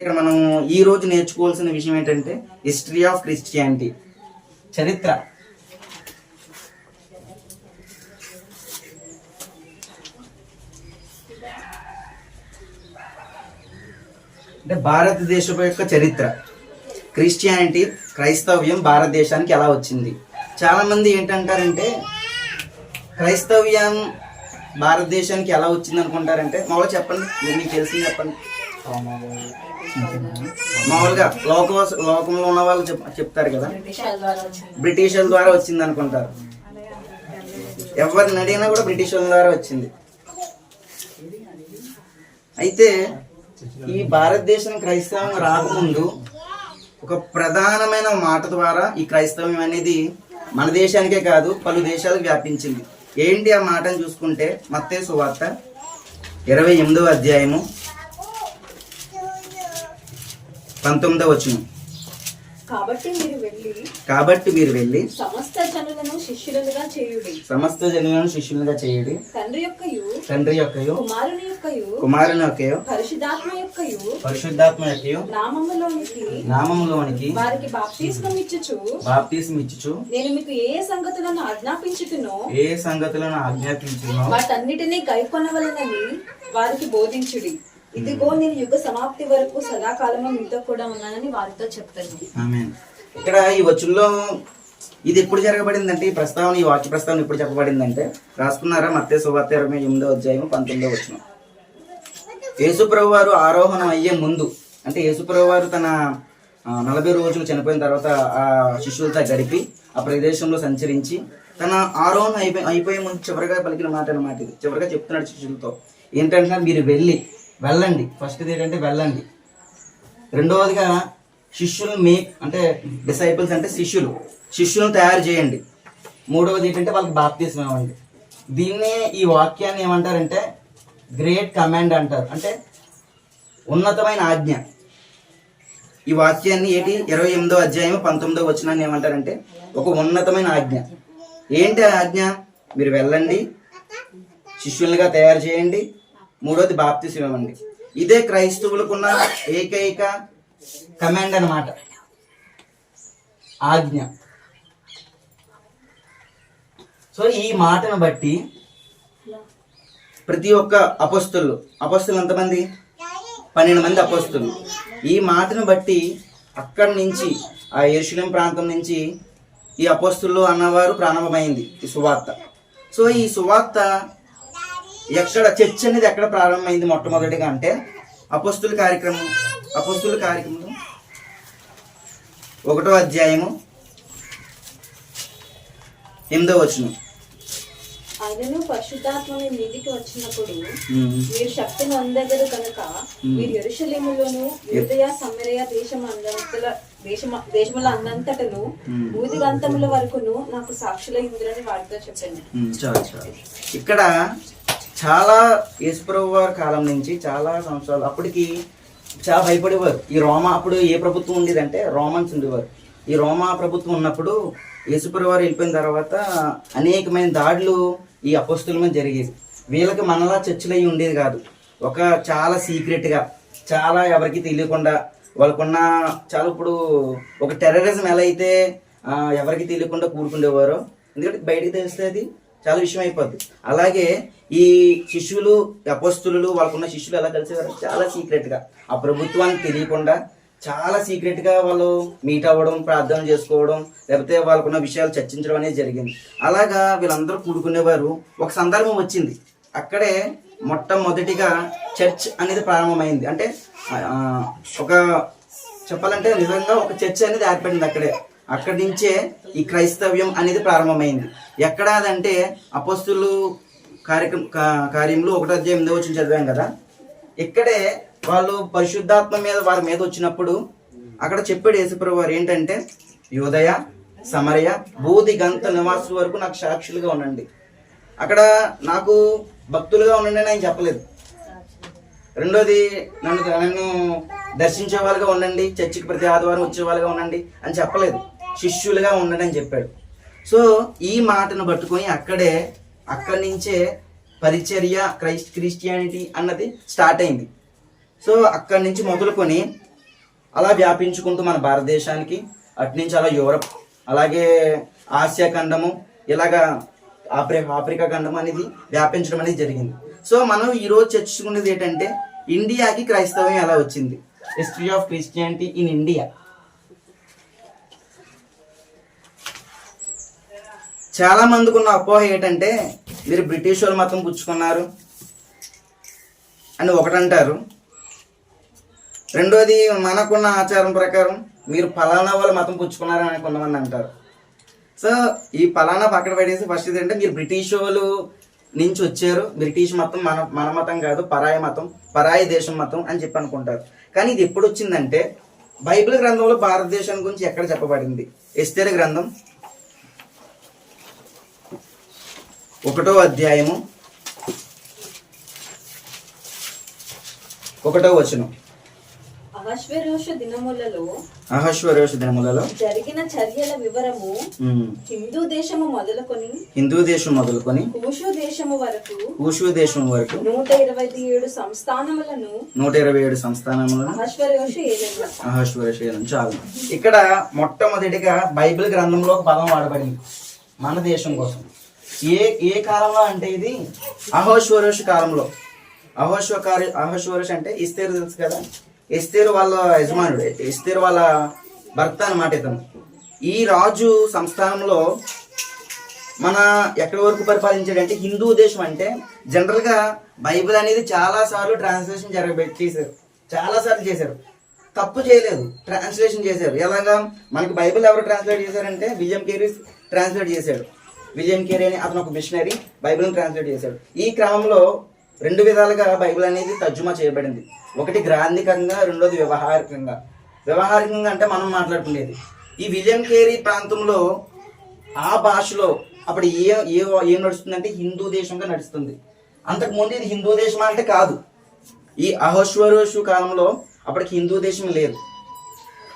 ఇక్కడ మనం ఈ రోజు నేర్చుకోవాల్సిన విషయం ఏంటంటే హిస్టరీ ఆఫ్ క్రిస్టియానిటీ. చరిత్ర. అంటే భారతదేశం యొక్క చరిత్ర. క్రిస్టియానిటీ క్రైస్తవ్యం భారతదేశానికి ఎలా వచ్చింది? చాలామంది ఏంటంటారంటే క్రైస్తవ్యం భారతదేశానికి ఎలా వచ్చింది అనుకుంటారంటే మామూలుగా చెప్పండి మీకు తెలిసింది చెప్పండి. మామూలుగా లోక లోకంలో ఉన్న వాళ్ళు చెప్ చెప్తారు కదా. బ్రిటిషుల ద్వారా వచ్చింది అనుకుంటారు. ఎవరిని అడిగినా కూడా బ్రిటిషర్ల ద్వారా వచ్చింది. అయితే ఈ భారతదేశం క్రైస్తవం రాకముందు ఒక ప్రధానమైన మాట ద్వారా ఈ క్రైస్తవం అనేది మన దేశానికే కాదు పలు దేశాలకు వ్యాపించింది. ఏంటి ఆ మాటను చూసుకుంటే మత్తే సువార్త ఇరవై ఎనిమిదవ అధ్యాయము పంతొమ్మిదవ వచనం. కాబట్టి మీరు వెళ్ళి కాబట్టి మీరు వెళ్ళి సమస్త జనులను శిష్యులుగా చేయుడి. సమస్త జనులను శిష్యులుగా చేయుడి. తండ్రి యొక్కయు తండ్రి యొక్కయో కుమారుని యొక్కయు కుమారుని యొక్కయో పరిశుద్ధాత్మ యొక్కయు పరిశుద్ధాత్మ యొక్కయో నామములోనికి నామములోనికి వారికి బాప్తిస్మం ఇచ్చుచు. బాప్తీసం ఇచ్చుచు. నేను మీకు ఏ సంగతులను ఆజ్ఞాపించుతునో ఏ సంగతులను ఆజ్ఞాపించునో వాటన్నిటినీ గైకొనవలనని వారికి బోధించుడి. ఇదిగో నేను యుగ సమాప్తి వరకు సదాకాలము మీతో కూడా ఉన్నానని వారితో చెప్తాను. ఇక్కడ ఈ వచ్చుల్లో ఇది ఎప్పుడు జరగబడిందంటే ఈ ప్రస్తావన ఈ వాక్య ప్రస్తావన ఎప్పుడు చెప్పబడిందంటే రాసుకున్నారా? మత్తే సువార్త ఇరవై ఎనిమిదో అధ్యాయం పంతొమ్మిదో వచ్చిన యేసుప్రభు వారు ఆరోహణం అయ్యే ముందు అంటే యేసుప్రభు వారు తన నలభై రోజులు చనిపోయిన తర్వాత ఆ శిష్యులతో గడిపి ఆ ప్రదేశంలో సంచరించి తన ఆరోహణ అయిపోయి అయిపోయే ముందు చివరిగా పలికిన మాట అన్నమాట ఇది. చివరిగా చెప్తున్నాడు శిష్యులతో ఏంటంటే మీరు వెళ్ళి వెళ్ళండి. ఫస్ట్ది ఏంటంటే వెళ్ళండి. రెండవదిగా శిష్యులు మేక్ అంటే డిసైపుల్స్ అంటే శిష్యులు. శిష్యులను తయారు చేయండి. మూడవది ఏంటంటే వాళ్ళకి బాప్తీసం ఇవ్వండి. దీన్నే ఈ వాక్యాన్ని ఏమంటారంటే గ్రేట్ కమాండ్ అంటారు. అంటే ఉన్నతమైన ఆజ్ఞ. ఈ వాక్యాన్ని ఏంటి? ఇరవై ఎనిమిదో అధ్యాయం పంతొమ్మిదో వచ్చినాన్ని ఏమంటారంటే ఒక ఉన్నతమైన ఆజ్ఞ. ఏంటి ఆజ్ఞ? మీరు వెళ్ళండి. శిష్యులుగా తయారు చేయండి. మూడోది బాప్తిసం ఇవ్వండి ఇదే క్రైస్తవులకున్న ఏకైక కమాండ్ అన్నమాట. ఆజ్ఞ. సో ఈ మాటను బట్టి ప్రతి ఒక్క అపస్తులు అపస్తులు ఎంతమంది? పన్నెండు మంది అపస్తులు. ఈ మాటను బట్టి అక్కడి నుంచి ఆ ఎరుశలేం ప్రాంతం నుంచి ఈ అపస్తులు అన్నవారు ప్రారంభమైంది ఈ సువార్త. సో ఈ సువార్త ఎక్కడ చర్చ్ అనేది ఎక్కడ ప్రారంభమైంది మొట్టమొదటిగా అంటే అపస్తుల కార్యక్రమం అపస్తుల కార్యక్రమం. ఒకటో అధ్యాయము ఎనిమిదో వచనం. ఆయనను మీదికి వచ్చినప్పుడు మీరు శక్తిని కనుక మీరు ఎరుషలేములోను యూదయ సమరయ దేశం అందంతల దేశమ దేశముల అందంతటను భూదిగంతముల వరకును నాకు సాక్షుల ఇంద్రని వారితో ఇక్కడ చాలా యేసుప్రభు వారి కాలం నుంచి చాలా సంవత్సరాలు అప్పటికి చాలా భయపడేవారు. ఈ రోమా అప్పుడు ఏ ప్రభుత్వం ఉండేదంటే రోమన్స్ ఉండేవారు. ఈ రోమా ప్రభుత్వం ఉన్నప్పుడు యేసుప్రభు వారు వెళ్ళిపోయిన తర్వాత అనేకమైన దాడులు ఈ అపస్తుల మీద జరిగేది వీళ్ళకి మనలా చర్చలు అయ్యి ఉండేది కాదు. ఒక చాలా సీక్రెట్గా చాలా ఎవరికి తెలియకుండా వాళ్ళకున్న చాలా ఇప్పుడు ఒక టెర్రరిజం ఎలా అయితే ఎవరికి తెలియకుండా కూడుకుండేవారో ఎందుకంటే బయటకు తెలిస్తే అది చాలా విషయం అయిపోద్ది. అలాగే ఈ శిష్యులు అపస్తులు వాళ్ళకున్న శిష్యులు ఎలా కలిసేవారు? చాలా సీక్రెట్గా ఆ ప్రభుత్వానికి తెలియకుండా చాలా సీక్రెట్గా వాళ్ళు మీట్ అవ్వడం ప్రార్థన చేసుకోవడం లేకపోతే వాళ్ళకున్న విషయాలు చర్చించడం అనేది జరిగింది. అలాగా వీళ్ళందరూ కూడుకునేవారు. ఒక సందర్భం వచ్చింది. అక్కడే మొట్టమొదటిగా చర్చ్ అనేది ప్రారంభమైంది. అంటే ఒక చెప్పాలంటే నిజంగా ఒక చర్చ్ అనేది ఏర్పడింది అక్కడే. అక్కడి నుంచే ఈ క్రైస్తవ్యం అనేది ప్రారంభమైంది. ఎక్కడ అదంటే అపస్తులు కార్యక్రమ కార్యంలో ఒకటో అధ్యాయం ఎనిమిదో వచ్చిన చదివాం కదా? ఇక్కడే వాళ్ళు పరిశుద్ధాత్మ మీద వారి మీద వచ్చినప్పుడు అక్కడ చెప్పాడు యేసుప్రభు వారు ఏంటంటే యోదయ సమరయ బూది గంత నివాసు వరకు నాకు సాక్షులుగా ఉండండి. అక్కడ నాకు భక్తులుగా ఉండండి అని ఆయన చెప్పలేదు. రెండోది నన్ను నన్ను దర్శించే వాళ్ళుగా ఉండండి చర్చికి ప్రతి ఆదివారం వచ్చే వాళ్ళుగా ఉండండి అని చెప్పలేదు. శిష్యులుగా ఉండండి అని చెప్పాడు. సో ఈ మాటను పట్టుకొని అక్కడే అక్కడి నుంచే పరిచర్య క్రైస్ట్ క్రిస్టియానిటీ అన్నది స్టార్ట్ అయింది. సో అక్కడి నుంచి మొదలుకొని అలా వ్యాపించుకుంటూ మన భారతదేశానికి అటు నుంచి అలా యూరప్ అలాగే ఆసియా ఖండము ఇలాగా ఆఫ్రికా ఆఫ్రికా ఖండం అనేది వ్యాపించడం అనేది జరిగింది. సో మనం ఈరోజు చర్చించుకునేది ఏంటంటే ఇండియాకి క్రైస్తవం ఎలా వచ్చింది? History of Christianity in India చాలా మందికి ఉన్న అపోహ ఏంటంటే మీరు బ్రిటిష్ వాళ్ళు మతం పుచ్చుకున్నారు అని ఒకటంటారు. రెండోది మనకున్న ఆచారం ప్రకారం మీరు ఫలానా వాళ్ళ మతం పుచ్చుకున్నారని కొంతమంది అంటారు. సో ఈ ఫలానా పక్కన పడేసి ఫస్ట్ ఏంటంటే మీరు బ్రిటిష్ వాళ్ళు నుంచి వచ్చారు. బ్రిటిష్ మతం మన మన మతం కాదు పరాయి మతం పరాయి దేశం మతం అని చెప్పి అనుకుంటారు. కానీ ఇది ఎప్పుడు వచ్చిందంటే బైబిల్ గ్రంథంలో భారతదేశం గురించి ఎక్కడ చెప్పబడింది? ఎస్తేరు గ్రంథం ఒకటో అధ్యాయము. ఒకటో వచనం. అహశ్వరోష దినములలో అహశ్వరోష దినములలో జరిగిన చర్యల వివరము హిందూ దేశము మొదలుకొని హిందూ దేశం మొదలుకొని కూషు దేశము వరకు కూషు దేశం వరకు నూట ఇరవై ఏడు సంస్థానములను నూట ఇరవై ఏడు సంస్థానములను అహశ్వరోష ఏదైనా అహశ్వరశీలం చాలు. ఇక్కడ మొట్టమొదటిగా బైబిల్ గ్రంథంలో ఒక పదం వాడబడింది. మన దేశం కోసం. ఏ ఏ కాలంలో అంటే ఇది? అహోశ్వరోష కాలంలో. అహోశ్వకారి అహోశ్వరోష్ అంటే ఇస్తేరు తెలుసు కదా? ఇస్తేరు వాళ్ళ యజమానుడు ఇస్తేరు వాళ్ళ భర్త అన్నమాట ఇతను. ఈ రాజు సంస్థానంలో మన ఎక్కడి వరకు పరిపాలించాడంటే హిందూ దేశం అంటే జనరల్గా బైబిల్ అనేది చాలా సార్లు ట్రాన్స్లేషన్ జరగ చేశారు. చాలా సార్లు చేశారు. తప్పు చేయలేదు. ట్రాన్స్లేషన్ చేశారు. ఎలాగా? మనకి బైబిల్ ఎవరు ట్రాన్స్లేట్ చేశారంటే విజయం కేరీ ట్రాన్స్లేట్ చేశాడు. విజయం కేరీ అని అతను ఒక మిషనరీ బైబిల్ని ట్రాన్స్లేట్ చేశాడు. ఈ క్రమంలో రెండు విధాలుగా బైబిల్ అనేది తర్జుమా చేయబడింది. ఒకటి గ్రాంధికంగా రెండోది వ్యవహారికంగా. వ్యవహారికంగా అంటే మనం మాట్లాడుకునేది. ఈ విజయం కేరీ ప్రాంతంలో ఆ భాషలో అప్పుడు ఏ ఏ ఏం నడుస్తుందంటే హిందూ దేశంగా నడుస్తుంది. అంతకు ముందు ఇది హిందూ దేశం అంటే కాదు. ఈ అహోశ్వరోషు కాలంలో అప్పటికి హిందూ దేశం లేదు.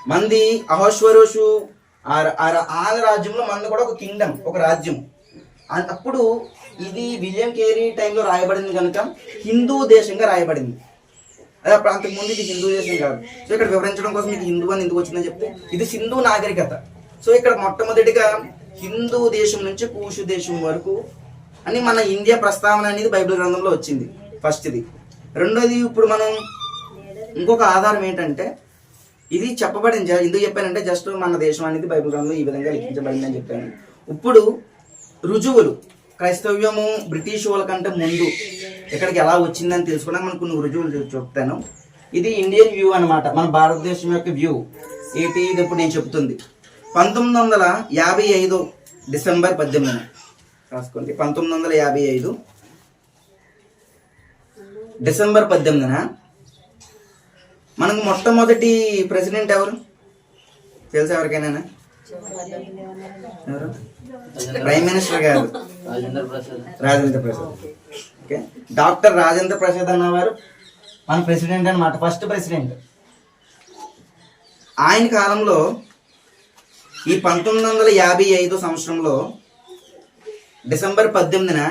మంది అహోశ్వరోషు ఆ- ఆ- ఆ రాజ్యంలో మనది కూడా ఒక కింగ్డమ్ ఒక రాజ్యం. అప్పుడు ఇది విలియం కేరీ టైంలో రాయబడింది కనుక హిందూ దేశంగా రాయబడింది. అదే అప్పుడు అంతకుముందు ఇది హిందూ దేశం కాదు. సో ఇక్కడ వివరించడం కోసం ఇది హిందూ అని ఎందుకు వచ్చిందని చెప్తే ఇది సింధు నాగరికత. సో ఇక్కడ మొట్టమొదటిగా హిందూ దేశం నుంచి కూషు దేశం వరకు అని మన ఇండియా ప్రస్తావన అనేది బైబిల్ గ్రంథంలో వచ్చింది. ఫస్ట్ది. రెండోది ఇప్పుడు మనం ఇంకొక ఆధారం ఏంటంటే ఇది చెప్పబడింది. ఎందుకు చెప్పానంటే జస్ట్ మన దేశం అనేది బైబిల్ గ్రంథంలో ఈ విధంగా లిఖించబడింది అని చెప్పాను. ఇప్పుడు రుజువులు. క్రైస్తవ్యము బ్రిటిష్ వాళ్ళ కంటే ముందు ఇక్కడికి ఎలా వచ్చిందని తెలుసుకోవడానికి మనకు కొన్ని రుజువులు చెప్తాను. ఇది ఇండియన్ వ్యూ అన్నమాట. మన భారతదేశం యొక్క వ్యూ. ఏంటి? ఇది ఇప్పుడు నేను చెప్తుంది. పంతొమ్మిది వందల యాభై ఐదు డిసెంబర్ పద్దెనిమిదిన. రాసుకోండి. పంతొమ్మిది వందల యాభై ఐదు డిసెంబర్ పద్దెనిమిదిన మనకు మొట్టమొదటి ప్రెసిడెంట్ ఎవరు? తెలుసా ఎవరికైనా? ఎవరు? ప్రైమ్ మినిస్టర్ గారు. రాజేంద్ర ప్రసాద్. ఓకే. డాక్టర్ రాజేంద్ర ప్రసాద్ అన్నవారు మన ప్రెసిడెంట్ అన్నమాట ఫస్ట్ ప్రెసిడెంట్. ఆయన కాలంలో ఈ పంతొమ్మిది వందల యాభై ఐదు సంవత్సరంలో డిసెంబర్ పద్దెనిమిదిన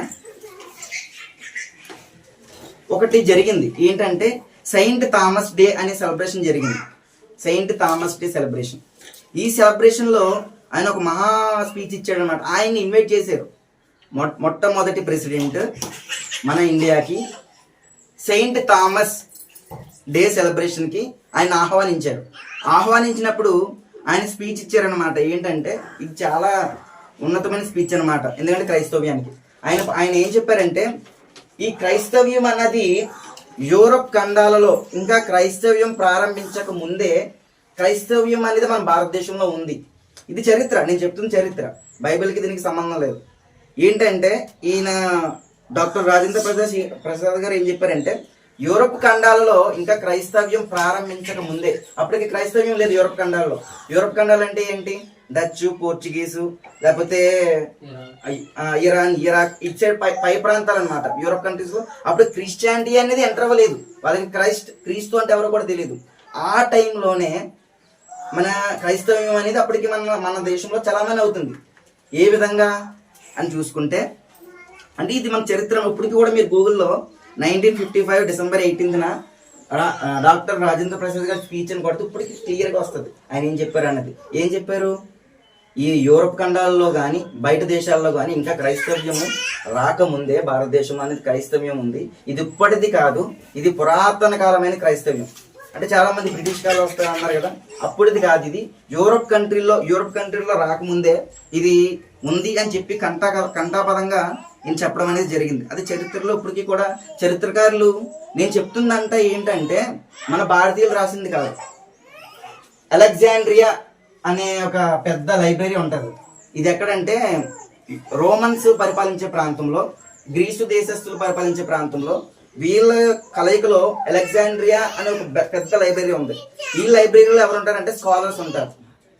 ఒకటి జరిగింది. ఏంటంటే సెయింట్ థామస్ డే అనే సెలబ్రేషన్ జరిగింది. సెయింట్ థామస్ డే సెలబ్రేషన్ ఈ సెలబ్రేషన్లో ఆయన ఒక మహా స్పీచ్ ఇచ్చాడు అనమాట ఆయన్ని ఇన్వైట్ చేశారు. మొ- మొట్టమొదటి ప్రెసిడెంట్ మన ఇండియాకి సెయింట్ థామస్ డే సెలబ్రేషన్కి ఆయన ఆహ్వానించారు. ఆహ్వానించినప్పుడు ఆయన స్పీచ్ ఇచ్చారనమాట ఏంటంటే ఇది చాలా ఉన్నతమైన స్పీచ్ అన్నమాట. ఎందుకంటే క్రైస్తవ్యానికి. ఆయన ఆయన ఏం చెప్పారంటే ఈ క్రైస్తవ్యం అన్నది యూరప్ ఖండాలలో ఇంకా క్రైస్తవ్యం ప్రారంభించక ముందే క్రైస్తవ్యం అనేది మన భారతదేశంలో ఉంది. ఇది చరిత్ర నేను చెప్తున్న చరిత్ర. బైబిల్కి దీనికి సంబంధం లేదు. ఏంటంటే ఈయన డాక్టర్ రాజేంద్ర ప్రసాద్ ప్రసాద్ గారు ఏం చెప్పారంటే యూరప్ ఖండాలలో ఇంకా క్రైస్తవ్యం ప్రారంభించక ముందే అప్పటికి క్రైస్తవ్యం లేదు యూరప్ ఖండాలలో. యూరప్ ఖండాలు అంటే ఏంటి? డచ్ పోర్చుగీసు లేకపోతే ఇరాన్ ఇరాక్ ఇటు సైడ్ పై పై ప్రాంతాలు అనమాట యూరప్ కంట్రీస్లో. అప్పుడు క్రిస్టియానిటీ అనేది ఎంటర్ అవ్వలేదు. వాళ్ళకి క్రైస్ట్ క్రీస్తు అంటే ఎవరో కూడా తెలియదు ఆ టైంలోనే మన క్రైస్తవ్యం అనేది అప్పటికి మన మన దేశంలో చలామణి అవుతుంది. ఏ విధంగా? అని చూసుకుంటే అంటే ఇది మన చరిత్ర ఇప్పటికి కూడా మీరు గూగుల్లో నైన్టీన్ ఫిఫ్టీ ఫైవ్ డిసెంబర్ ఎయిటీన్త్న డాక్టర్ రాజేంద్ర ప్రసాద్ గారి స్పీచ్ అని కొడితే ఇప్పటికి క్లియర్గా వస్తుంది. ఆయన ఏం చెప్పారు అన్నది? ఏం చెప్పారు? ఈ యూరప్ ఖండాల్లో కానీ బయట దేశాల్లో కానీ ఇంకా క్రైస్తవ్యము రాకముందే భారతదేశం అనేది క్రైస్తవ్యం ఉంది. ఇది ఇప్పటిది కాదు ఇది పురాతన కాలమైన క్రైస్తవ్యం. అంటే చాలా మంది బ్రిటిష్ కాలం వస్తారు అన్నారు కదా అప్పుడుది కాదు ఇది. యూరప్ కంట్రీలో యూరప్ కంట్రీలో రాకముందే ఇది ఉంది అని చెప్పి కంటా కంటాపదంగా నేను చెప్పడం అనేది జరిగింది. అది చరిత్రలో ఇప్పటికీ కూడా చరిత్రకారులు నేను చెప్తుందంట ఏంటంటే మన భారతీయులు రాసింది కాదు. అలెగ్జాండ్రియా అనే ఒక పెద్ద లైబ్రరీ ఉంటుంది. ఇది ఎక్కడంటే రోమన్స్ పరిపాలించే ప్రాంతంలో గ్రీసు దేశస్తులు పరిపాలించే ప్రాంతంలో వీళ్ళ కలయికలో అలెగ్జాండ్రియా అనే ఒక పెద్ద లైబ్రరీ ఉంది. ఈ లైబ్రరీలో ఎవరు ఉంటారంటే స్కాలర్స్ ఉంటారు.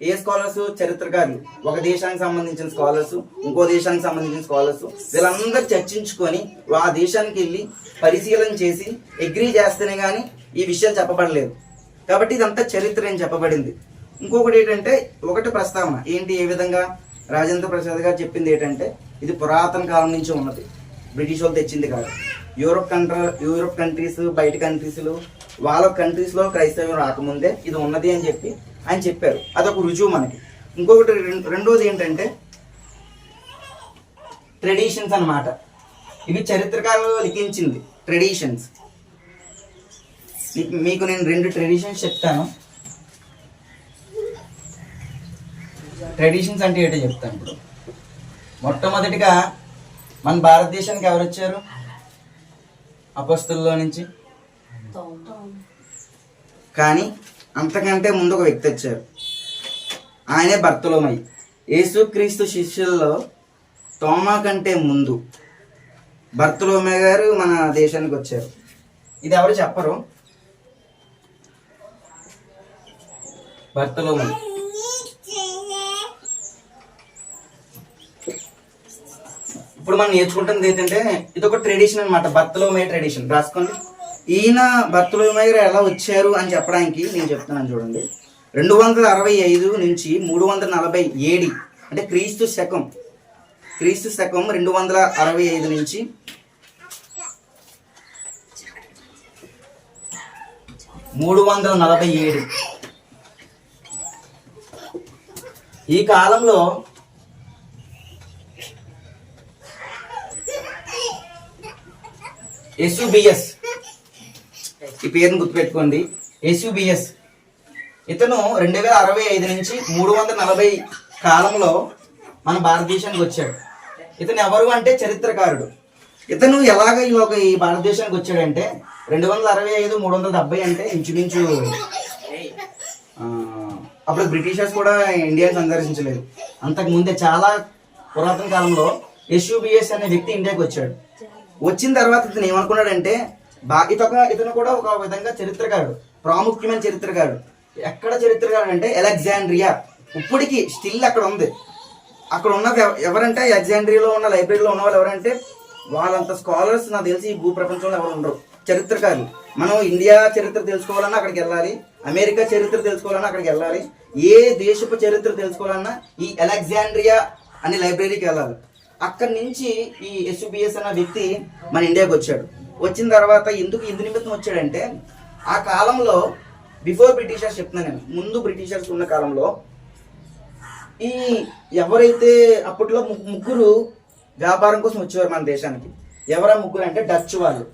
ఏ స్కాలర్స్? చరిత్రకారులు. ఒక దేశానికి సంబంధించిన స్కాలర్స్ ఇంకో దేశానికి సంబంధించిన స్కాలర్స్. వీళ్ళందరూ చర్చించుకొని ఆ దేశానికి వెళ్ళి పరిశీలన చేసి అగ్రీ చేస్తేనే కానీ ఈ విషయాలు చెప్పబడలేదు. కాబట్టి ఇదంతా చరిత్ర అని చెప్పబడింది. ఇంకొకటి ఏంటంటే ఒకటి ప్రస్తావన. ఏంటి ఏ విధంగా రాజేంద్ర ప్రసాద్ గారు చెప్పింది ఏంటంటే ఇది పురాతన కాలం నుంచి ఉన్నది. బ్రిటిష్ వాళ్ళు తెచ్చింది కాదు. యూరోప్ కంట్రీ యూరోప్ కంట్రీస్ బయట కంట్రీస్లు వాళ్ళ కంట్రీస్లో క్రైస్తవ్యం రాకముందే ఇది ఉన్నది అని చెప్పి ఆయన చెప్పారు. అదొక రుజువు మనకి. ఇంకొకటి రెండోది ఏంటంటే ట్రెడిషన్స్ అన్నమాట. ఇవి చరిత్రకారులు లిఖించింది ట్రెడిషన్స్. మీకు నేను రెండు ట్రెడిషన్స్ చెప్తాను. ట్రెడిషన్స్ అంటే ఏంటో చెప్తాను ఇప్పుడు. మొట్టమొదటిగా మన భారతదేశానికి ఎవరు వచ్చారు? అపస్తుల్లో నుంచి. కానీ అంతకంటే ముందు ఒక వ్యక్తి వచ్చారు. ఆయనే భర్తలోమై యేసుక్రీస్తు శిష్యుల్లో తోమా కంటే ముందు భర్తలోమే గారు మన దేశానికి వచ్చారు. ఇది ఎవరు చెప్పరు? భర్తలోమై ఇప్పుడు మనం నేర్చుకుంటుంది ఏంటంటే ఇది ఒక ట్రెడిషన్ అనమాట భర్తలోమయ ట్రెడిషన్ రాసుకోండి. ఈయన భర్తలోమయ గారు ఎలా వచ్చారు అని చెప్పడానికి నేను చెప్తున్నాను చూడండి. రెండు వందల అరవై ఐదు నుంచి మూడు వందల నలభై ఏడి అంటే క్రీస్తు శకం క్రీస్తు శకం రెండు వందల అరవై ఐదు నుంచి మూడు వందల నలభై ఏడు. ఈ కాలంలో ఎస్యుబిఎస్ ఈ పేరును గుర్తుపెట్టుకోండి. ఎస్యుబిఎస్ ఇతను రెండు వేల అరవై ఐదు నుంచి మూడు వందల నలభై కాలంలో మన భారతదేశానికి వచ్చాడు. ఇతను ఎవరు అంటే చరిత్రకారుడు. ఇతను ఎలాగ ఈ ఒక ఈ భారతదేశానికి వచ్చాడంటే రెండు వందల అరవై ఐదు మూడు వందల డెబ్బై అంటే ఇంచుమించు అప్పుడు బ్రిటిషర్స్ కూడా ఇండియాని సందర్శించలేదు. అంతకు ముందే చాలా పురాతన కాలంలో ఎస్యూబిఎస్ అనే వ్యక్తి ఇండియాకి వచ్చాడు. వచ్చిన తర్వాత ఇతను ఏమనుకున్నాడంటే బా ఇతొక ఇతను కూడా ఒక విధంగా చరిత్రకారుడు ప్రాముఖ్యమైన చరిత్రకారుడు. ఎక్కడ చరిత్రకారుడు అంటే అలెగ్జాండ్రియా. ఇప్పటికి స్టిల్ అక్కడ ఉంది. అక్కడ ఉన్నది ఎవ- ఎవరంటే అలెగ్జాండ్రియాలో ఉన్న లైబ్రరీలో ఉన్న వాళ్ళు ఎవరంటే వాళ్ళంత స్కాలర్స్ నాకు తెలిసి ఈ భూ ప్రపంచంలో ఎవరు ఉండరు. చరిత్రకారులు. మనం ఇండియా చరిత్ర తెలుసుకోవాలన్నా అక్కడికి వెళ్ళాలి. అమెరికా చరిత్ర తెలుసుకోవాలన్నా అక్కడికి వెళ్ళాలి. ఏ దేశపు చరిత్ర తెలుసుకోవాలన్నా ఈ అలెగ్జాండ్రియా అనే లైబ్రరీకి వెళ్ళాలి. అక్కడి నుంచి ఈ ఎస్యుబిఎస్ అన్న వ్యక్తి మన ఇండియాకి వచ్చాడు. వచ్చిన తర్వాత ఎందుకు ఇందు నిమిత్తం వచ్చాడంటే ఆ కాలంలో బిఫోర్ బ్రిటిషర్స్ చెప్తున్నాను నేను ముందు బ్రిటిషర్స్ ఉన్న కాలంలో ఈ ఎవరైతే అప్పట్లో ముగ్గురు వ్యాపారం కోసం వచ్చేవారు మన దేశానికి ఎవరా ముగ్గురు అంటే డచ్ వాళ్ళు.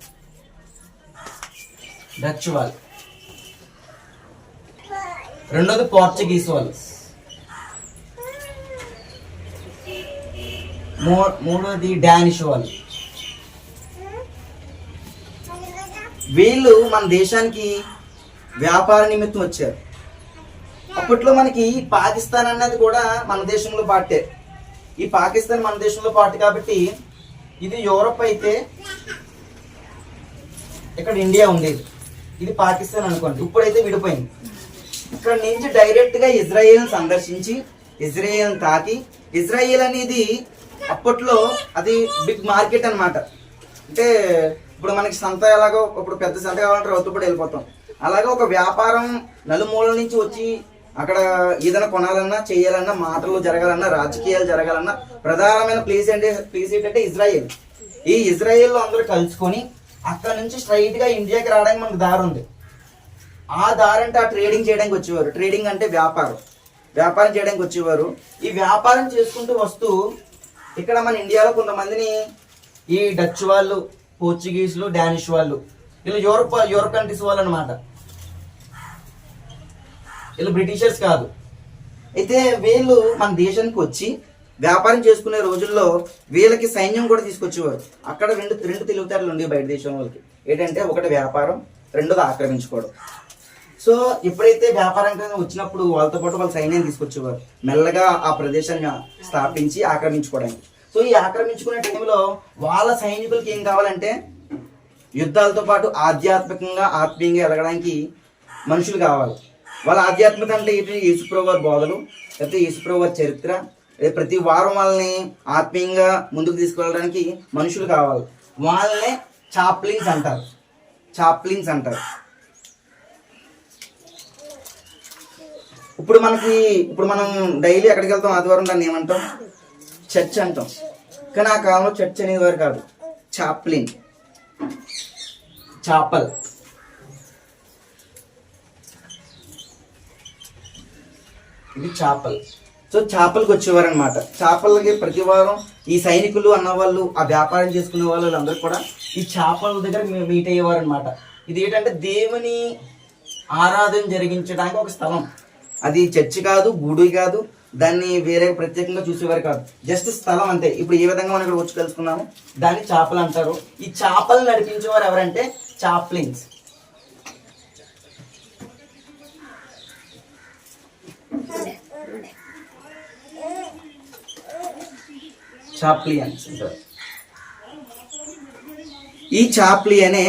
డచ్ వాళ్ళు. రెండోది పోర్చుగీస్ వాళ్ళు. మూ- మూడోది డానిష్ వాళ్ళు. వీళ్ళు మన దేశానికి వ్యాపార నిమిత్తం వచ్చారు. అప్పట్లో మనకి పాకిస్తాన్ అన్నది కూడా మన దేశంలో పార్టే ఈ పాకిస్తాన్ మన దేశంలో పార్ట్ కాబట్టి ఇది యూరప్ అయితే ఇక్కడ ఇండియా ఉండేది. ఇది పాకిస్తాన్ అనుకోండి. ఇప్పుడైతే విడిపోయింది. ఇక్కడ నుంచి డైరెక్ట్గా ఇజ్రాయేల్ సందర్శించి ఇజ్రాయేల్ తాకి ఇజ్రాయేల్ అనేది అప్పట్లో అది బిగ్ మార్కెట్ అన్నమాట. అంటే ఇప్పుడు మనకి సంత ఎలాగో ఇప్పుడు పెద్ద సంత కావాలంటే రౌతుపడి వెళ్ళిపోతాం. అలాగే ఒక వ్యాపారం నలుమూలల నుంచి వచ్చి అక్కడ ఏదైనా కొనాలన్నా చేయాలన్నా మాటలు జరగాలన్నా రాజకీయాలు జరగాలన్నా ప్రధానమైన ప్లేస్ అంటే ప్లేస్ ఏంటంటే ఇజ్రాయెల్. ఈ ఇజ్రాయెల్లో అందరూ కలుసుకొని అక్కడ నుంచి స్ట్రైట్గా ఇండియాకి రావడానికి మనకు దారి ఉంది. ఆ దారి అంటే ఆ ట్రేడింగ్ చేయడానికి వచ్చేవారు. ట్రేడింగ్ అంటే వ్యాపారం. వ్యాపారం చేయడానికి వచ్చేవారు. ఈ వ్యాపారం చేసుకుంటూ వస్తూ ఇక్కడ మన ఇండియాలో కొంతమందిని ఈ డచ్ వాళ్ళు పోర్చుగీస్లు డానిష్ వాళ్ళు వీళ్ళు యూరోప్ యూరోప్ కంట్రీస్ వాళ్ళు అనమాట వీళ్ళు బ్రిటిషర్స్ కాదు. అయితే వీళ్ళు మన దేశానికి వచ్చి వ్యాపారం చేసుకునే రోజుల్లో వీళ్ళకి సైన్యం కూడా తీసుకొచ్చేవారు. అక్కడ రెండు రెండు తెలివితేటలు ఉండేవి బయట దేశం వాళ్ళకి. ఏంటంటే ఒకటి వ్యాపారం రెండోది ఆక్రమించుకోవడం. సో ఎప్పుడైతే వ్యాపారం కింద వచ్చినప్పుడు వాళ్ళతో పాటు వాళ్ళ సైన్యం తీసుకొచ్చేవారు. మెల్లగా ఆ ప్రదేశాన్ని స్థాపించి ఆక్రమించుకోవడానికి. సో ఈ ఆక్రమించుకునే టైంలో వాళ్ళ సైనికులకి ఏం కావాలంటే యుద్ధాలతో పాటు ఆధ్యాత్మికంగా ఆత్మీయంగా ఎదగడానికి మనుషులు కావాలి. వాళ్ళ ఆధ్యాత్మిక అంటే ఏంటి? యేసుప్రభు బోధలు లేకపోతే యేసుప్రభు చరిత్ర ప్రతి వారం వాళ్ళని ఆత్మీయంగా ముందుకు తీసుకెళ్ళడానికి మనుషులు కావాలి. వాళ్ళనే చాప్లింగ్స్ అంటారు. చాప్లింగ్స్ అంటారు. ఇప్పుడు మనకి ఇప్పుడు మనం డైలీ ఎక్కడికి వెళ్తాం? ఆదివారం దాన్ని ఏమంటాం? చర్చ్ అంటాం. కానీ ఆ కాలంలో చర్చ్ అనేది కాదు. చాప్లిన్. చాపల్. ఇది చేపల్. సో చేపలకి వచ్చేవారు అనమాట చేపలకి ప్రతి వారం ఈ సైనికులు అన్నవాళ్ళు ఆ వ్యాపారం చేసుకునే వాళ్ళు అందరూ కూడా ఈ చేపల దగ్గర మీట్ అయ్యేవారు అనమాట ఇది ఏంటంటే దేవుని ఆరాధన జరిగించడానికి ఒక స్థలం. అది చర్చి కాదు గుడి కాదు దాన్ని వేరే ప్రత్యేకంగా చూసేవారు కాదు. జస్ట్ స్థలం అంతే. ఇప్పుడు ఏ విధంగా మనం ఇక్కడ వచ్చి కలుసుకున్నాము దాన్ని చేపలు అంటారు. ఈ చేపలు నడిపించేవారు ఎవరంటే చాప్లిన్స్. చాప్లియన్స్ అంటారు. ఈ చాప్లి అనే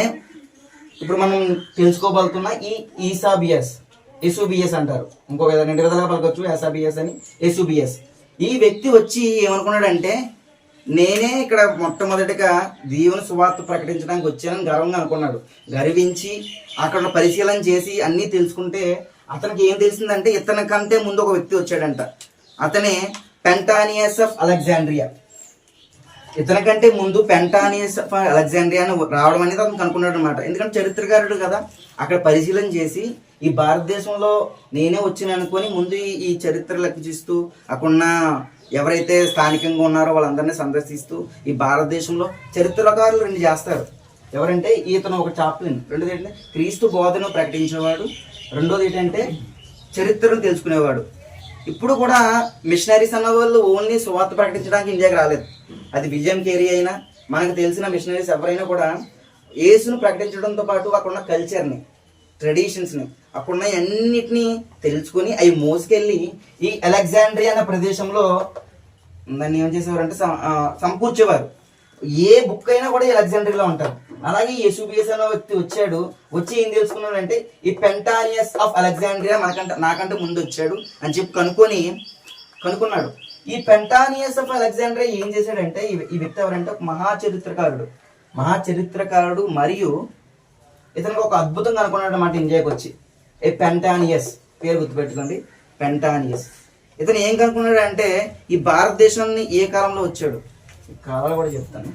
ఇప్పుడు మనం తెలుసుకోబోతున్న ఈ ఈసాబియస్. ఎస్యూబిఎస్ అంటారు. ఇంకో రెండు విధాలుగా పలకొచ్చు ఎస్ఆర్బిఎస్ అని. ఎస్యూబిఎస్ ఈ వ్యక్తి వచ్చి ఏమనుకున్నాడంటే నేనే ఇక్కడ మొట్టమొదటిగా దేవుని సువార్త ప్రకటించడానికి వచ్చానని గర్వంగా అనుకున్నాడు. గర్వించి అక్కడ పరిశీలన చేసి అన్నీ తెలుసుకుంటే అతనికి ఏం తెలిసిందంటే ఇతని కంటే ముందు ఒక వ్యక్తి వచ్చాడంట. అతనే పెంటానియస్ ఆఫ్ అలెగ్జాండ్రియా. ఇతనికంటే ముందు పెంటానియస్ ఆఫ్ అలెగ్జాండ్రియా రావడం అనేది అతను కనుక్కున్నాడు అనమాట ఎందుకంటే చరిత్రకారుడు కదా అక్కడ పరిశీలన చేసి ఈ భారతదేశంలో నేనే వచ్చిననుకొని ముందు ఈ- చరిత్ర లెక్కచిస్తూ అక్కడున్న ఎవరైతే స్థానికంగా ఉన్నారో వాళ్ళందరినీ సందర్శిస్తూ ఈ భారతదేశంలో చరిత్రకారులు రెండు చేస్తారు. ఎవరంటే ఈతను ఒక చాప్లిన్ రెండోది ఏంటంటే క్రీస్తు బోధను ప్రకటించేవాడు. రెండోది ఏంటంటే చరిత్రను తెలుసుకునేవాడు. ఇప్పుడు కూడా మిషనరీస్ అన్న వాళ్ళు ఓన్లీ సువార్త ప్రకటించడానికి ఇండియాకి రాలేదు. అది విజయం కేరీ అయినా మనకు తెలిసిన మిషనరీస్ ఎవరైనా కూడా ఏసును ప్రకటించడంతో పాటు అక్కడ ఉన్న కల్చర్ని ట్రెడిషన్స్ని అక్కడున్న అన్నిటినీ తెలుసుకొని అవి మోసుకెళ్ళి ఈ అలెగ్జాండ్రియా అనే ప్రదేశంలో దాన్ని ఏం చేసేవారంటే సమ- సమకూర్చేవారు. ఏ బుక్ అయినా కూడా ఈ ఉంటారు. అలాగే ఎసుబిఎస్ అనే వ్యక్తి వచ్చాడు వచ్చి ఏం తెలుసుకున్నాడంటే ఈ పెంటానియస్ ఆఫ్ అలెగ్జాండ్రియా మనకంటే నాకంటే ముందు వచ్చాడు అని చెప్పి కనుక్కొని కనుక్కున్నాడు. ఈ పెంటానియస్ ఆఫ్ అలెగ్జాండ్రియా ఏం చేశాడంటే ఈ ఈ వ్యక్తి ఎవరంటే ఒక మహాచరిత్రకారుడు. మహాచరిత్రకారుడు మరియు ఇతనికి ఒక అద్భుతం కనుక్కున్నాడు ఇండియాకి వచ్చి ఏ పెంటానియస్ పేరు గుర్తుపెట్టుకోండి పెంటానియస్. ఇతను ఏం కనుక్కున్నాడు అంటే ఈ భారతదేశాన్ని ఏ కాలంలో వచ్చాడు? ఈ కాలాలు కూడా చెప్తాను.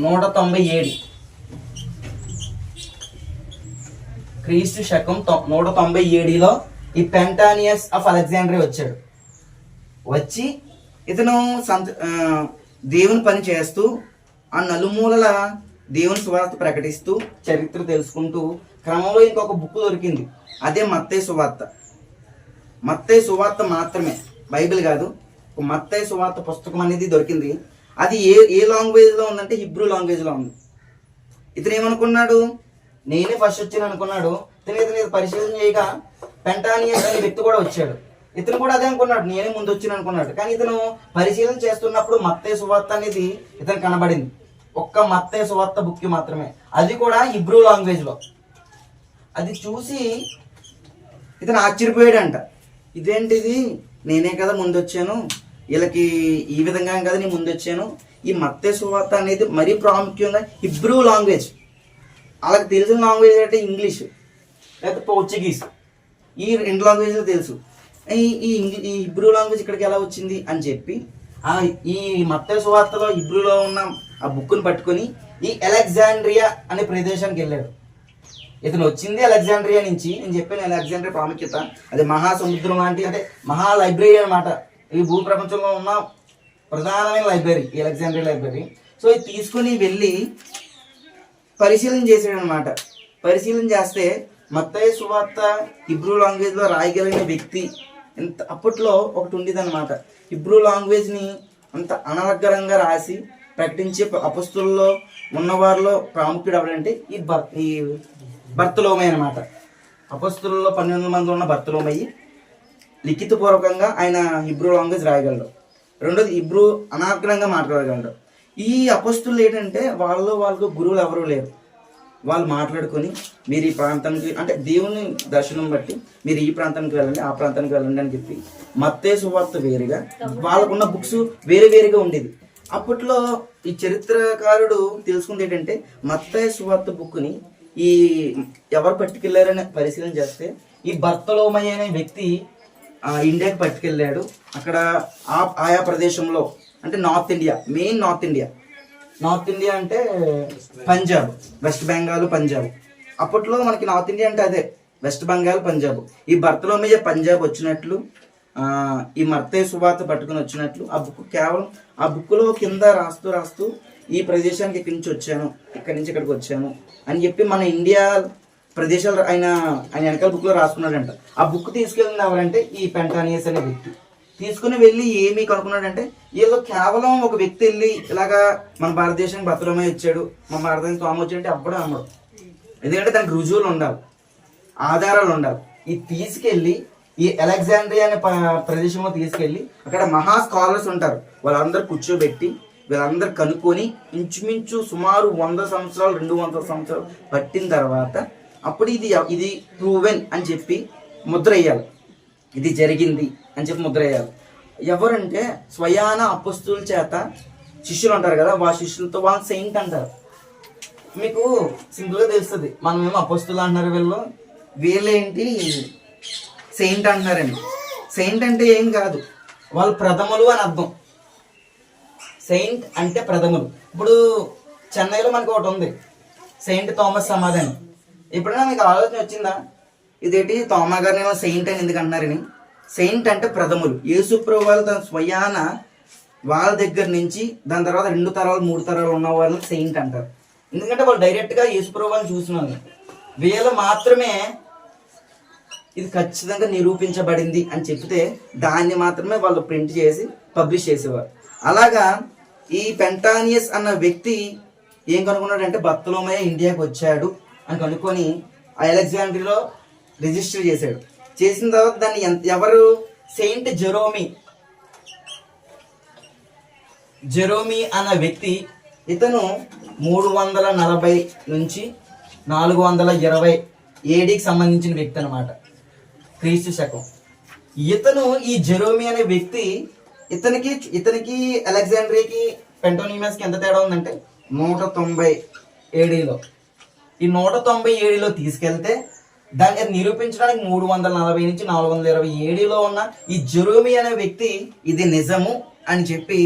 నూట తొంభై ఏడు. క్రీస్తు శకం నూట తొంభై ఏడులో ఈ పెంటానియస్ ఆఫ్ అలెగ్జాండ్రీ వచ్చాడు. వచ్చి ఇతను సంత దేవుని పని చేస్తూ ఆ నలుమూలల దేవుని సువార్త ప్రకటిస్తూ చరిత్ర తెలుసుకుంటూ క్రమంలో ఇంకొక బుక్ దొరికింది. అదే మత్తయ్య సువార్త. మత్తయి సువార్త మాత్రమే. బైబిల్ కాదు. ఒక సువార్త పుస్తకం అనేది దొరికింది. అది ఏ ఏ లాంగ్వేజ్లో ఉందంటే హిబ్రూ లాంగ్వేజ్లో ఉంది. ఇతను ఏమనుకున్నాడు? నేనే ఫస్ట్ వచ్చాను అనుకున్నాడు. ఇతను ఇతను పరిశీలన చేయగా పెంటానియస్ అనే వ్యక్తి కూడా వచ్చాడు. ఇతను కూడా అదే అనుకున్నాడు. నేనే ముందు వచ్చాను అనుకున్నాడు. కానీ ఇతను పరిశీలన చేస్తున్నప్పుడు మత్తయ్య సువార్త అనేది ఇతను కనబడింది. ఒక్క మత్తయ్య సువార్త బుక్ మాత్రమే. అది కూడా ఇబ్రూ లాంగ్వేజ్లో. అది చూసి ఇతను ఆశ్చర్యపోయాడంట. ఇదేంటిది? నేనే కదా ముందు వచ్చాను వీళ్ళకి ఈ విధంగా కదా నేను ముందు వచ్చాను ఈ మత్తే సువార్త అనేది మరీ ప్రాముఖ్యంగా హిబ్రూ లాంగ్వేజ్. వాళ్ళకి తెలిసిన లాంగ్వేజ్ అంటే ఇంగ్లీష్ లేకపోతే పోర్చుగీస్. ఈ రెండు లాంగ్వేజ్లు తెలుసు. ఈ ఈ ఇబ్రూ ఈ హిబ్రూ లాంగ్వేజ్ ఇక్కడికి ఎలా వచ్చింది అని చెప్పి ఈ మత్తే సువార్తలో హిబ్రూలో ఉన్న ఆ బుక్ను పట్టుకొని ఈ అలెగ్జాండ్రియా అనే ప్రదేశానికి వెళ్ళాడు. ఇతను వచ్చింది అలెగ్జాండ్రియా నుంచి. నేను చెప్పాను అలెగ్జాండ్రియా ప్రాముఖ్యత. అది మహాసముద్రం లాంటి అంటే మహా లైబ్రరీ అనమాట ఈ భూ ప్రపంచంలో ఉన్న ప్రధానమైన లైబ్రరీ ఈ అలెగ్జాండ్రియా లైబ్రరీ. సో ఇది తీసుకుని వెళ్ళి పరిశీలన చేశాడనమాట పరిశీలన చేస్తే మత్తయ్య సువార్త హిబ్రూ లాంగ్వేజ్లో రాయగలిగిన వ్యక్తి. ఎంత అప్పట్లో ఒకటి ఉండేది అనమాట హిబ్రూ లాంగ్వేజ్ని అంత అనర్గరంగా రాసి ప్రకటించే అపస్తుల్లో ఉన్నవారిలో ప్రాముఖ్యుడు ఎవరంటే ఈ భర్ ఈ భర్తలోమయ్య అనమాట అపస్తుల్లో పన్నెండు మంది ఉన్న భర్తలోమయ్యి లిఖితపూర్వకంగా ఆయన హిబ్రూ లాంగ్వేజ్ రాయగలడు. రెండోది హిబ్రూ అనాగ్రంగా మాట్లాడగలడు. ఈ అపస్తులు ఏంటంటే వాళ్ళు వాళ్ళకు గురువులు ఎవరూ లేరు. వాళ్ళు మాట్లాడుకొని మీరు ఈ ప్రాంతానికి అంటే దేవుని దర్శనం బట్టి మీరు ఈ ప్రాంతానికి వెళ్ళండి ఆ ప్రాంతానికి వెళ్ళండి అని చెప్పి మత్తే సువార్త వేరుగా వాళ్ళకున్న బుక్స్ వేరు వేరుగా ఉండేది. అప్పట్లో ఈ చరిత్రకారుడు తెలుసుకుంది ఏంటంటే మత్తాయ సువార్త బుక్ని ఈ ఎవరు పట్టుకెళ్ళారని పరిశీలన చేస్తే ఈ భర్తలోమయ్య అనే వ్యక్తి ఇండియాకి పట్టుకెళ్ళాడు. అక్కడ ఆ ఆయా ప్రదేశంలో అంటే North India main North India. North India అంటే పంజాబ్ వెస్ట్ బెంగాల్ పంజాబ్. అప్పట్లో మనకి నార్త్ ఇండియా అంటే అదే వెస్ట్ బెంగాల్ పంజాబ్. ఈ భర్తలోమయ్య పంజాబ్ వచ్చినట్లు ఈ మర్తయ్య సువార్త పట్టుకుని వచ్చినట్లు ఆ బుక్ కేవలం ఆ బుక్లో కింద రాస్తూ రాస్తూ ఈ ప్రదేశానికి ఇక్కడి నుంచి వచ్చాను ఇక్కడి నుంచి ఇక్కడికి వచ్చాను అని చెప్పి మన ఇండియా ప్రదేశాలు ఆయన ఆయన వెనకాల బుక్లో రాసుకున్నాడంట. ఆ బుక్ తీసుకెళ్ళింది ఎవరంటే ఈ పెంటానియస్ అనే వ్యక్తి. తీసుకుని వెళ్ళి ఏమి కనుక్కున్నాడంటే వీళ్ళు కేవలం ఒక వ్యక్తి వెళ్ళి ఇలాగా మన భారతదేశానికి భద్రమై ఇచ్చాడు మన భారతదేశం తోమ వచ్చాడంటే అప్పుడు అమ్మడు ఎందుకంటే దానికి రుజువులు ఉండాలి ఆధారాలు ఉండాలి. ఇది తీసుకెళ్ళి ఈ అలెగ్జాండ్రియా అనే ప్రదేశంలో తీసుకెళ్ళి అక్కడ మహా స్కాలర్స్ ఉంటారు. వాళ్ళందరూ కూర్చోబెట్టి వీళ్ళందరూ కనుక్కొని ఇంచుమించు సుమారు వంద సంవత్సరాలు రెండు వందల సంవత్సరాలు పట్టిన తర్వాత అప్పుడు ఇది ఇది ప్రూవెన్ అని చెప్పి ముద్ర వేయాలి ఇది జరిగింది అని చెప్పి ముద్ర వేయాలి ఎవరంటే స్వయాన అపస్తుల చేత శిష్యులు అంటారు కదా వాళ్ళ శిష్యులతో వాళ్ళని సెయింట్ అంటారు. మీకు సింపుల్గా తెలుస్తుంది. మనమేమో అపస్తులు అంటున్నారు వీళ్ళు. వీళ్ళేంటి? సెయింట్ అంటున్నారండి సెయింట్ అంటే ఏం కాదు. వాళ్ళు ప్రథములు అని అర్థం. సెయింట్ అంటే ప్రథములు. ఇప్పుడు చెన్నైలో మనకు ఒకటి ఉంది. సెయింట్ థామస్ సమాధానం. ఎప్పుడైనా మీకు ఆలోచన వచ్చిందా? ఇదేంటి తోమా గారిని ఏమో సెయింట్ అని ఎందుకు అన్నారని. సెయింట్ అంటే ప్రథములు. యేసుప్రభు వాళ్ళు తన స్వయాన వాళ్ళ దగ్గర నుంచి దాని తర్వాత రెండు తరాలు మూడు తరాలు ఉన్న వాళ్ళని సెయింట్ అంటారు. ఎందుకంటే వాళ్ళు డైరెక్ట్గా యేసుప్రభు వాళ్ళని చూసిన వాళ్ళు వీళ్ళు మాత్రమే ఇది ఖచ్చితంగా నిరూపించబడింది అని చెప్తే దాన్ని మాత్రమే వాళ్ళు ప్రింట్ చేసి పబ్లిష్ చేసేవారు. అలాగా ఈ పెంటానియస్ అన్న వ్యక్తి ఏం కనుక్కున్నాడంటే బత్తలోమయ్య ఇండియాకి వచ్చాడు అని కనుక్కొని ఆ అలెగ్జాండ్రీలో రిజిస్టర్ చేశాడు. చేసిన తర్వాత దాన్ని ఎంత ఎవరు? సెయింట్ జెరోమి. జెరోమి అన్న వ్యక్తి ఇతను మూడు వందల నలభై నుంచి నాలుగు వందల ఇరవై ఏడీకి సంబంధించిన వ్యక్తి అనమాట క్రీస్తు శకం. ఇతను ఈ జెరోమి అనే వ్యక్తి ఇతనికి ఇతనికి అలెగ్జాండ్రియాకి పెంటోనిమస్కి ఎంత తేడా ఉందంటే నూట తొంభై ఏడీలో. ఈ నూట తొంభై ఏడులో తీసుకెళ్తే దాన్ని నిరూపించడానికి మూడు వందల నలభై నుంచి నాలుగు వందల ఇరవై ఏడులో ఉన్న ఈ జెరోమి అనే వ్యక్తి ఇది నిజము అని చెప్పి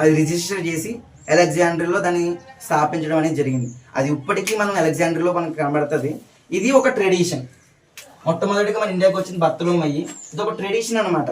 అది రిజిస్టర్ చేసి అలెగ్జాండ్రియాలో దాన్ని స్థాపించడం అనేది జరిగింది. అది ఇప్పటికీ మనం అలెగ్జాండ్రియాలో మనకు కనబడుతుంది. ఇది ఒక ట్రెడిషన్. మొట్టమొదటిగా మన ఇండియాకి వచ్చిన భర్తలు అయ్యి ఇది ఒక ట్రెడిషన్ అనమాట